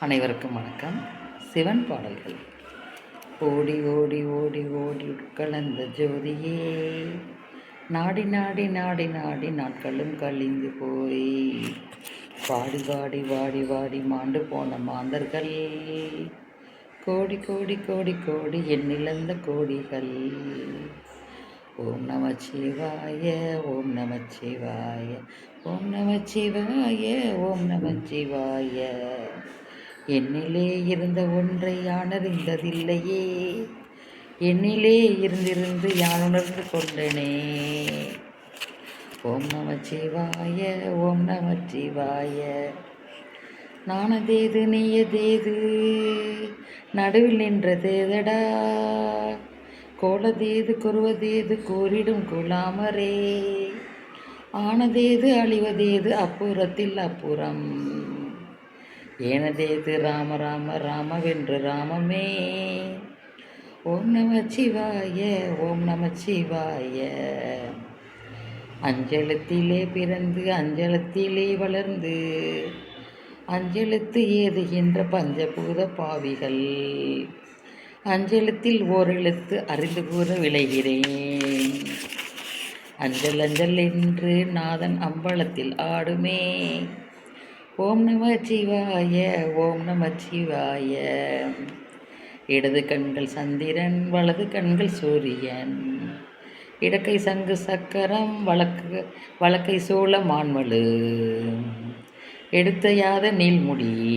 அனைவருக்கும் வணக்கம். சிவன் பாடல்கள். ஓடி ஓடி ஓடி ஓடி கலந்த ஜோதியே. நாடி நாடி நாடி நாடி நாட்களும் கழிந்து போய். பாடி வாடி வாடி வாடி மாண்டு போன மாந்தர்கள். கோடி கோடி கோடி கோடி எண்ணிழந்த கோடிகள். ஓம் நமச்சிவாய ஓம் நமச்சிவாய ஓம் நமச்சிவாய ஓம் நமச்சிவாய என்னிலே இருந்த ஒன்றை யானறிந்ததில்லையே என்னிலே இருந்திருந்து யான் உணர்ந்து கொண்டனே. ஓம் நமச்சிவாய ஓம் நமச்சிவாய. நானதேது நீயதேது நடுவில் நின்றதேதடா. கோலதேது குருவதேது கூறிடும் குலாமரே. ஆனதேது அழிவதேது அப்புறத்தில் அப்புறம். ஏனதேது ராம ராம ராமவென்று ராமமே. ஓம் நம சிவாய ஓம் நம சிவாய. அஞ்சலத்திலே பிறந்து அஞ்சலத்திலே வளர்ந்து அஞ்செழுத்து ஏதுகின்ற பஞ்சபூத பாவிகள் அஞ்செழுத்தில் ஓரெழுத்து அறிந்து கூற விளைகிறேன். அஞ்சல் அஞ்சல் என்று நாதன் அம்பலத்தில் ஆடுமே. ஓம் நம சிவாய ஓம் நம சிவாய. இடது கண்கள் சந்திரன் வலது கண்கள் சூரியன். இடக்கை சங்கு சக்கரம் வழக்கு வழக்கை சூழ மான்மலு எடுத்தையாத நீள்முடி.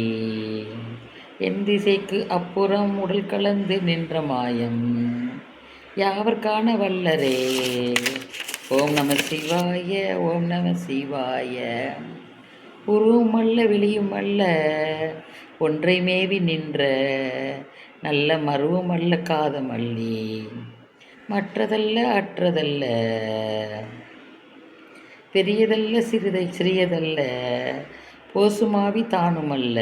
என் திசைக்கு அப்புறம் உடல் கலந்து நின்ற மாயம். யாவர்கான வல்லரே? ஓம் நம சிவாய ஓம் நம சிவாய. உருவும் அல்ல அல்ல ஒன்றை மேவி நின்ற நல்ல மருவம் அல்ல காதமல்லி மற்றதல்ல அற்றதல்ல பெரியதல்ல சிறிதை சிறியதல்ல போசுமாவி தானுமல்ல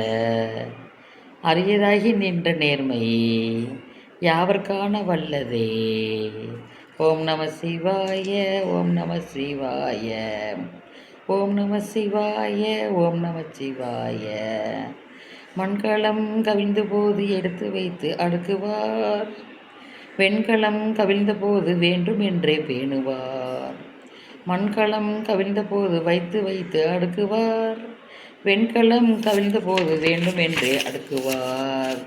அரியதாகி நின்ற நேர்மை யாவர்கான வல்லதே. ஓம் நம சிவாய ஓம் நம சிவாய. ஓம் நம சிவாய ஓம் நம சிவாய. மண்கலம் கவிழ்ந்த போது எடுத்து வைத்து அடுக்குவார் வெண்கலம் கவிழ்ந்த போது வேண்டும் என்றே பேணுவார். மண்கலம் கவிழ்ந்த போது வைத்து வைத்து அடுக்குவார். வெண்கலம் கவிழ்ந்த போது வேண்டும் என்று அடுக்குவார்.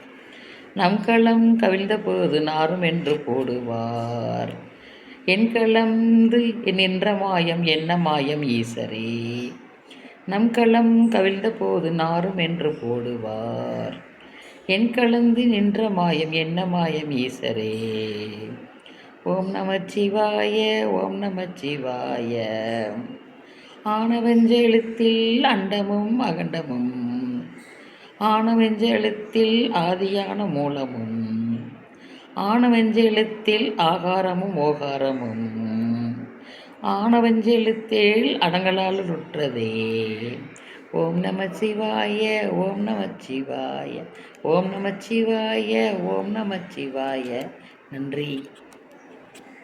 நம் களம் கவிழ்ந்த போது நாரும் என்று போடுவார். என் கலந்து நின்ற மாயம் என்ன மாயம் ஈசரே? நம் களம் கவிழ்ந்த போது நாரும் என்று போடுவார். என் கலந்து நின்ற மாயம் என்ன மாயம் ஈசரே? ஓம் நமச்சிவாய ஓம் நமச்சிவாய. ஆனவெஞ்ச எழுத்தில் அண்டமும் அகண்டமும். ஆனவெஞ்ச எழுத்தில் ஆதியான மூலமும். ஆணவஞ்செழுத்தில் ஆகாரமும் ஓகாரமும். ஆனவெஞ்ச எழுத்தில் அடங்கலால் உற்றதே ஓம் நம சிவாய ஓம் நம சிவாய ஓம் நம சிவாய ஓம் நம சிவாய. நன்றி.